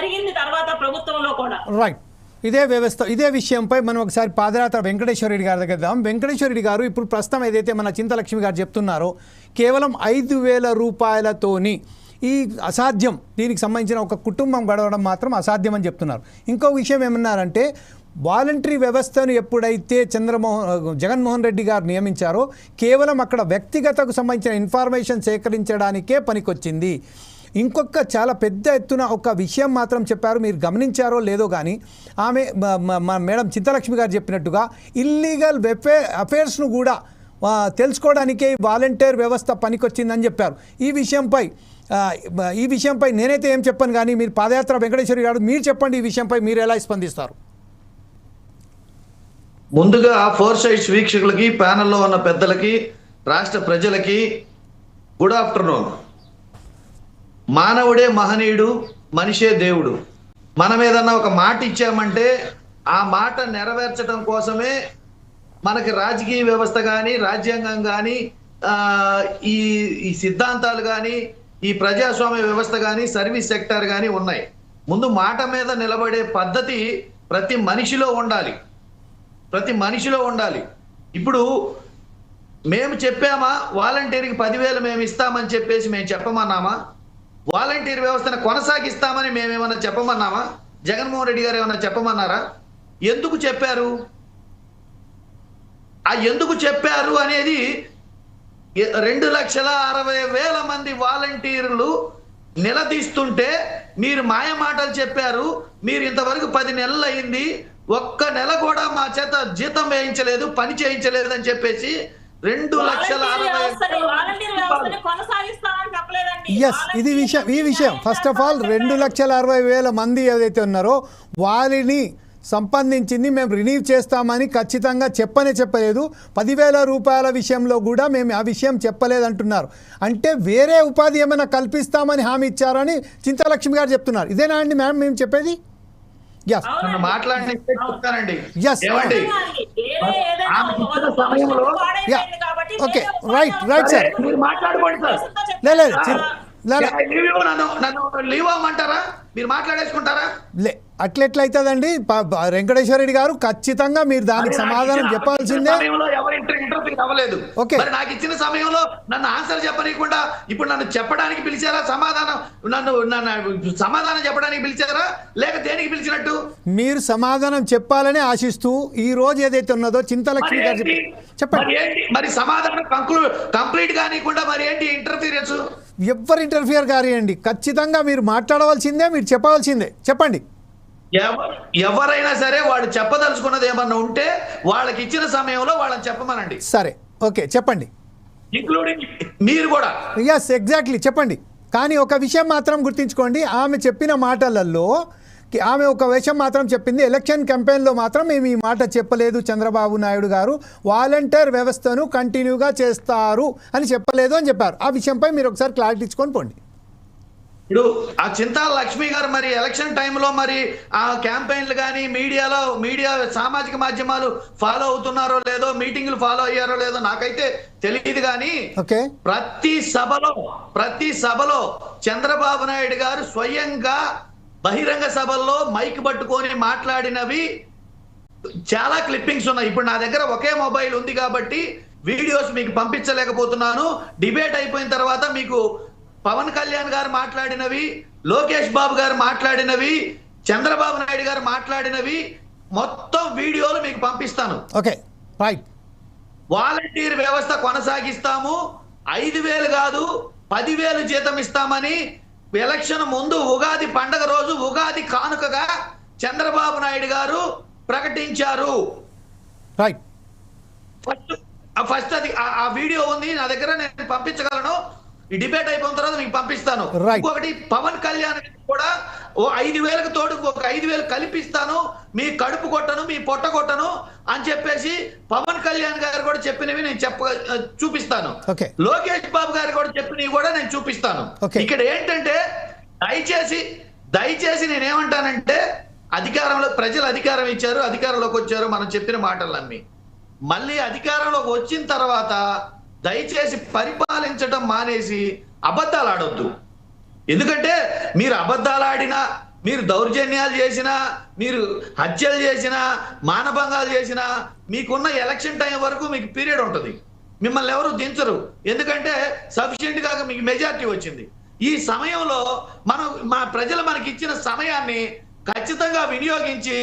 జరిగింది తర్వాత ప్రభుత్వంలో కూడా. రైట్ ఇదే వ్యవస్థ ఇదే విషయంపై మనం ఒకసారి పాదయాత్ర వెంకటేశ్వర రెడ్డి గారి దగ్గర దాం వెంకటేశ్వర రెడ్డి గారు ఇప్పుడు ప్రస్తుతం ఏదైతే మన చింతలక్ష్మి గారు చెప్తున్నారో కేవలం ఐదు వేల రూపాయలతోని ఈ అసాధ్యం దీనికి సంబంధించిన ఒక కుటుంబం గడవడం మాత్రం అసాధ్యం అని చెప్తున్నారు. ఇంకో విషయం ఏమన్నారంటే వాలంటరీ వ్యవస్థను ఎప్పుడైతే చంద్రమోహన్ జగన్మోహన్ రెడ్డి గారు నియమించారో కేవలం అక్కడ వ్యక్తిగతకు సంబంధించిన ఇన్ఫర్మేషన్ సేకరించడానికే పనికొచ్చింది. ఇంకొక చాలా పెద్ద ఎత్తున ఒక విషయం మాత్రం చెప్పారు. మీరు గమనించారో లేదో కానీ ఆమె మేడం చింతలక్ష్మి గారు చెప్పినట్టుగా ఇల్లీగల్ వెఫే అఫేర్స్ను కూడా తెలుసుకోవడానికే వాలంటీర్ వ్యవస్థ పనికొచ్చిందని చెప్పారు. ఈ విషయంపై ఈ విషయంపై నేనైతే ఏం చెప్పాను కానీ మీరు పాదయాత్ర వెంకటేశ్వరి గారు మీరు చెప్పండి ఈ విషయంపై మీరు ఎలా స్పందిస్తారు? ముందుగా ఫోర్ సైడ్స్ వీక్షకులకి ప్యానల్లో ఉన్న పెద్దలకి రాష్ట్ర ప్రజలకి గుడ్ ఆఫ్టర్నూన్. మానవుడే మహనీయుడు మనిషే దేవుడు. మనం ఏదన్నా ఒక మాట ఇచ్చామంటే ఆ మాట నెరవేర్చడం కోసమే మనకి రాజకీయ వ్యవస్థ కానీ రాజ్యాంగం కానీ ఈ ఈ సిద్ధాంతాలు కానీ ఈ ప్రజాస్వామ్య వ్యవస్థ కానీ సర్వీస్ సెక్టర్ కానీ ఉన్నాయి. ముందు మాట మీద నిలబడే పద్ధతి ప్రతి మనిషిలో ఉండాలి. ప్రతి మనిషిలో ఉండాలి. ఇప్పుడు మేము చెప్పామా వాలంటీర్కి పదివేలు మేము ఇస్తామని చెప్పేసి మేము చెప్పమన్నామా? వాలంటీర్ వ్యవస్థను కొనసాగిస్తామని మేమేమన్నా చెప్పమన్నామా జగన్మోహన్ రెడ్డి గారు ఏమన్నా చెప్పమన్నారా? ఎందుకు చెప్పారు? ఆ ఎందుకు చెప్పారు అనేది రెండు లక్షల అరవై వేల మంది వాలంటీర్లు నిలదీస్తుంటే మీరు మాయ మాటలు చెప్పారు. మీరు ఇంతవరకు పది నెలలు అయింది. ఒక్క నెల కూడా మా చేత జీతం వేయించలేదు పని చేయించలేదు అని చెప్పేసి రెండు లక్షల అరవై ఎస్ ఇది విషయం ఈ విషయం. ఫస్ట్ ఆఫ్ ఆల్ రెండు లక్షల అరవై వేల మంది ఏదైతే ఉన్నారో వారిని సంపాదించింది మేము రిలీవ్ చేస్తామని ఖచ్చితంగా చెప్పనే చెప్పలేదు. పదివేల రూపాయల విషయంలో కూడా మేము ఆ విషయం చెప్పలేదు అంటున్నారు అంటే వేరే ఉపాధి ఏమైనా కల్పిస్తామని హామీ ఇచ్చారని చింతాలక్ష్మి గారు చెప్తున్నారు. ఇదేనా అండి మ్యామ్ మేము చెప్పేది? చెప్తానండి. ఏమండి? సమయంలో. Right, right, sir. మీరు మాట్లాడుకోండి సార్ లే, లే, చి- లే, లే. లీవ్ ఇవ్వు నన్ను నన్ను లీవ్ అవ్వమంటారా? మీరు మాట్లాడేసుకుంటారా? లే అట్లెట్లయితుందండి? వెంకటేశ్వర రెడ్డి గారు ఖచ్చితంగా మీరు దానికి సమాధానం చెప్పాల్సిందే. అవ్వలేదు. మరి నాకు ఇచ్చిన సమయంలో నన్ను ఆన్సర్ చెప్పనీయకుండా ఇప్పుడు నన్ను చెప్పడానికి పిలిచారా? సమాధానం నన్ను నన్ను సమాధానం చెప్పడానికి పిలిచారా? లేక దేనికి పిలిచినట్టు? మీరు సమాధానం చెప్పాలని ఆశిస్తూ ఈ రోజు ఏదైతే ఉన్నదో చింతలక్ష్మి గారు చెప్పండి. మరి సమాధానం కంక్లూ కంప్లీట్ కానికుండా మరి ఏంటి ఇంటర్ఫీరెన్స్ ఎవ్వరు ఇంటర్ఫియర్ కానివ్వండి ఖచ్చితంగా మీరు మాట్లాడవలసిందే మీరు చెప్పవలసిందే. చెప్పండి. ఎవరైనా సరే వాళ్ళు చెప్పదలుచుకున్నది ఏమన్నా ఉంటే వాళ్ళకి ఇచ్చిన సమయంలో వాళ్ళని చెప్పమనండి. సరే. ఓకే చెప్పండి. ఇంక్లూడింగ్ మీరు కూడా. ఎస్ ఎగ్జాక్ట్లీ చెప్పండి. కానీ ఒక విషయం మాత్రం గుర్తుంచుకోండి. ఆమె చెప్పిన మాటలలో ఆమె ఒక విషయం మాత్రం చెప్పింది. ఎలక్షన్ క్యాంపెయిన్లో మాత్రం మేము ఈ మాట చెప్పలేదు చంద్రబాబు నాయుడు గారు. వాలంటీర్ వ్యవస్థను కంటిన్యూగా చేస్తారు అని చెప్పలేదు అని చెప్పారు. ఆ విషయంపై మీరు ఒకసారి క్లారిటీ ఇచ్చుకొని పోండి. ఇప్పుడు ఆ చింతాల లక్ష్మి గారు మరి ఎలక్షన్ టైంలో మరి ఆ క్యాంపెయిన్లు కానీ మీడియాలో మీడియా సామాజిక మాధ్యమాలు ఫాలో అవుతున్నారో లేదో మీటింగ్లు ఫాలో అయ్యారో లేదో నాకైతే తెలియదు కానీ ప్రతి సభలో ప్రతి సభలో చంద్రబాబు నాయుడు గారు స్వయంగా బహిరంగ సభల్లో మైక్ పట్టుకొని మాట్లాడినవి చాలా క్లిప్పింగ్స్ ఉన్నాయి. ఇప్పుడు నా దగ్గర ఒకే మొబైల్ ఉంది కాబట్టి వీడియోస్ మీకు పంపించలేకపోతున్నాను. డిబేట్ అయిపోయిన తర్వాత మీకు పవన్ కళ్యాణ్ గారు మాట్లాడినవి లోకేష్ బాబు గారు మాట్లాడినవి చంద్రబాబు నాయుడు గారు మాట్లాడినవి మొత్తం వీడియోలు మీకు పంపిస్తాను. Okay right. వాలంటీర్ వ్యవస్థ కొనసాగిస్తాము ఐదు వేలు కాదు పదివేలు జీతం ఇస్తామని ఎలక్షన్ ముందు ఉగాది పండగ రోజు ఉగాది కానుకగా చంద్రబాబు నాయుడు గారు ప్రకటించారు. రైట్. ఫస్ట్ ఫస్ట్ అది ఆ వీడియో ఉంది నా దగ్గర నేను పంపించగలను. ఈ డిబేట్ అయిపోయిన తర్వాత మీకు పంపిస్తాను. ఇంకొకటి పవన్ కళ్యాణ్ కూడా ఓ ఐదు వేలకు తోడు ఒక ఐదు వేలు కల్పిస్తాను మీ కడుపు కొట్టను మీ పొట్ట కొట్టను అని చెప్పేసి పవన్ కళ్యాణ్ గారు కూడా చెప్పినవి నేను చెప్ప చూపిస్తాను. లోకేష్ బాబు గారు కూడా చెప్పినవి కూడా నేను చూపిస్తాను. ఇక్కడ ఏంటంటే దయచేసి దయచేసి నేనేమంటానంటే అధికారంలో ప్రజలు అధికారం ఇచ్చారు అధికారంలోకి వచ్చారు మనం చెప్పిన మాటలన్నీ మళ్ళీ అధికారంలోకి వచ్చిన తర్వాత దయచేసి పరిపాలించడం మానేసి అబద్ధాలు ఆడొద్దు ఎందుకంటే మీరు అబద్ధాలు ఆడినా మీరు దౌర్జన్యాలు చేసినా మీరు హత్యలు చేసినా మానభంగాలు చేసినా మీకున్న ఎలక్షన్ టైం వరకు మీకు పీరియడ్ ఉంటుంది. మిమ్మల్ని ఎవరు దించరు. ఎందుకంటే సఫిషియెంట్ మీకు మెజారిటీ వచ్చింది. ఈ సమయంలో మనం మా ప్రజలు మనకి ఇచ్చిన సమయాన్ని ఖచ్చితంగా వినియోగించి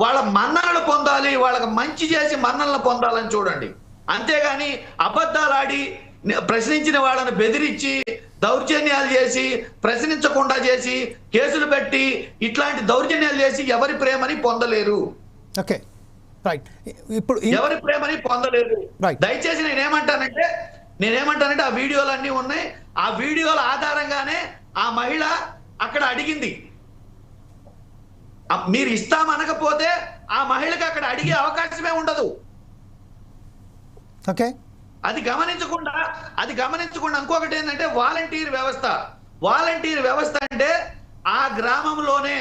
వాళ్ళ మన్ననలు పొందాలి వాళ్ళకి మంచి చేసి మన్నలను పొందాలని చూడండి. అంతేగాని అబద్ధాలు ఆడి ని- ప్రశ్నించిన వాళ్ళని బెదిరించి దౌర్జన్యాలు చేసి ప్రశ్నించకుండా చేసి కేసులు పెట్టి ఇట్లాంటి దౌర్జన్యాలు చేసి ఎవరి ప్రేమని పొందలేరు. ఓకే. రైట్. ఇప్పుడు ఎవరి ప్రేమని పొందలేరు. దయచేసి నేనేమంటానంటే నేనేమంటానంటే ఆ వీడియోలు అన్నీ ఉన్నాయి. ఆ వీడియోల ఆధారంగానే ఆ మహిళ అక్కడ అడిగింది. మీరు ఇస్తామనకపోతే ఆ మహిళకి అక్కడ అడిగే అవకాశమే ఉండదు. ఓకే? అది గమనించకుండా అది గమనించకుండా ఇంకొకటి ఏంటంటే వాలంటీర్ వ్యవస్థ. వాలంటీర్ వ్యవస్థ అంటే ఆ గ్రామంలోనే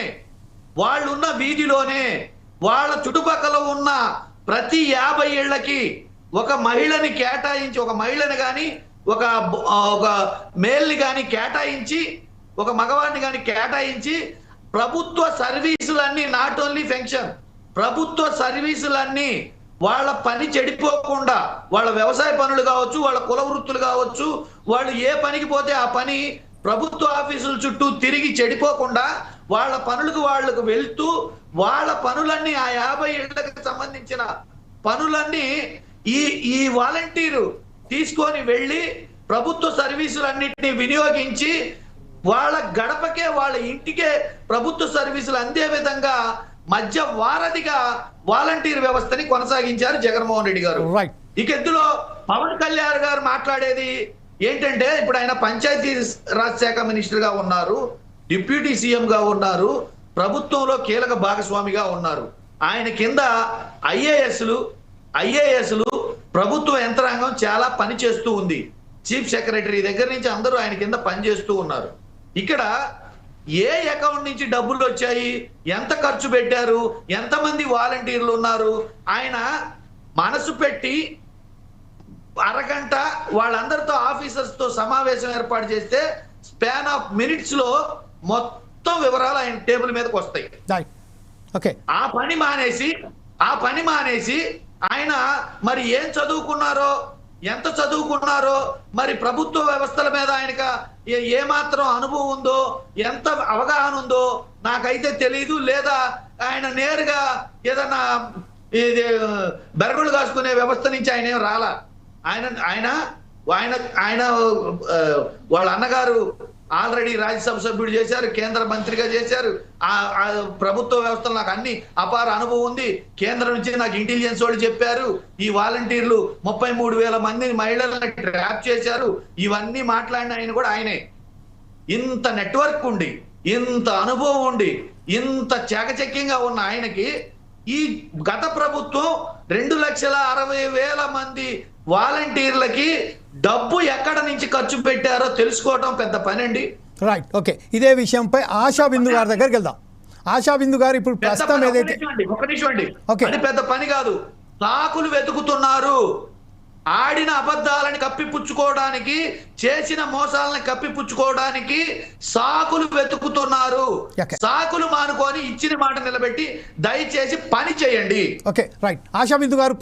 వాళ్ళు ఉన్న వీధిలోనే వాళ్ళ చుట్టుపక్కల ఉన్న ప్రతి యాభై ఏళ్ళకి ఒక మహిళని కేటాయించి ఒక మహిళని కానీ ఒక ఒక మేల్ని కానీ కేటాయించి ఒక మగవాడిని కానీ కేటాయించి ప్రభుత్వ సర్వీసులన్నీ నాట్ ఓన్లీ ఫెన్షన్ ప్రభుత్వ సర్వీసులన్నీ వాళ్ళ పని చెడిపోకుండా వాళ్ళ వ్యవసాయ పనులు కావచ్చు వాళ్ళ కుల వృత్తులు కావచ్చు వాళ్ళు ఏ పనికి పోతే ఆ పని ప్రభుత్వ ఆఫీసుల చుట్టూ తిరిగి చెడిపోకుండా వాళ్ళ పనులకు వాళ్ళకు వెళ్తూ వాళ్ళ పనులన్నీ ఆ యాభై ఏళ్ళకి సంబంధించిన పనులన్నీ ఈ ఈ వాలంటీరు తీసుకొని వెళ్ళి ప్రభుత్వ సర్వీసులన్నింటినీ వినియోగించి వాళ్ళ గడపకే వాళ్ళ ఇంటికే ప్రభుత్వ సర్వీసులు అందే విధంగా మధ్య వారధిగా వాలంటీర్ వ్యవస్థని కొనసాగించారు జగన్మోహన్ రెడ్డి గారు. ఇక ఇందులో పవన్ కళ్యాణ్ గారు మాట్లాడేది ఏంటంటే ఇప్పుడు ఆయన పంచాయతీ రాజ్ శాఖ మినిస్టర్గా ఉన్నారు డిప్యూటీ సీఎం గా ఉన్నారు ప్రభుత్వంలో కీలక భాగస్వామిగా ఉన్నారు. ఆయన కింద ఐఏఎస్లు ఐఏఎస్లు ప్రభుత్వ యంత్రాంగం చాలా పని చేస్తూ ఉంది. చీఫ్ సెక్రటరీ దగ్గర నుంచి అందరూ ఆయన కింద పనిచేస్తూ ఉన్నారు. ఇక్కడ ఏ అకౌంట్ నుంచి డబ్బులు వచ్చాయి? ఎంత ఖర్చు పెట్టారు? ఎంతమంది వాలంటీర్లు ఉన్నారు? ఆయన మనసు పెట్టి అరగంట వాళ్ళందరితో ఆఫీసర్స్తో సమావేశం ఏర్పాటు చేస్తే స్పాన్ ఆఫ్ మినిట్స్లో మొత్తం వివరాలు ఆయన టేబుల్ మీదకి వస్తాయి. ఓకే ఆ పని మానేసి ఆ పని మానేసి ఆయన మరి ఏం చదువుకున్నారో ఎంత చదువుకున్నారో మరి ప్రభుత్వ వ్యవస్థల మీద ఆయనక ఏ- ఏమాత్రం అనుభవం ఉందో ఎంత అవగాహన ఉందో నాకైతే తెలియదు లేదా ఆయన నేరుగా ఏదన్నా ఇది బెరగులు కాసుకునే వ్యవస్థ నుంచి ఆయన ఏం రాలా. ఆయన ఆయన ఆయన ఆయన వాళ్ళ అన్నగారు ఆల్రెడీ రాజ్యసభ సభ్యుడు చేశారు కేంద్ర మంత్రిగా చేశారు. ఆ ప్రభుత్వ వ్యవస్థలో నాకు అన్ని అపార అనుభవం ఉంది. కేంద్రం నుంచి నాకు ఇంటెలిజెన్స్ వాళ్ళు చెప్పారు ఈ వాలంటీర్లు ముప్పై మూడు వేల మంది మహిళలను ట్రాప్ చేశారు. ఇవన్నీ మాట్లాడిన ఆయన కూడా ఆయనే. ఇంత నెట్వర్క్ ఉండి ఇంత అనుభవం ఉండి ఇంత చాకచక్యంగా ఉన్న ఆయనకి ఈ గత ప్రభుత్వం రెండు లక్షల అరవై వేల మంది వాలంటీర్లకి డబ్బు ఎక్కడ నుంచి ఖర్చు పెట్టారో తెలుసుకోవటం పెద్ద పని అండి రైట్ ఓకే ఇదే విషయంపై ఆశా బిందు గారి దగ్గరికి వెళ్దాం. ఆశా బిందు గారు ఇప్పుడు ప్రస్తుతం ఏదైతే ఒక నిమిషం అండి ఓకే. అది పెద్ద పని కాదు. సాకులు వెతుకుతున్నారు. ఆడిన అబద్ధాలని కప్పిపుచ్చుకోవడానికి చేసిన మోసాలను కప్పిపుచ్చుకోవడానికి సాకులు వెతుకుతున్నారు. సాకులు మానుకొని ఇచ్చిన మాట నిలబెట్టి దయచేసి పని చేయండి. ఓకే రైట్ ఆశా బిందు గారు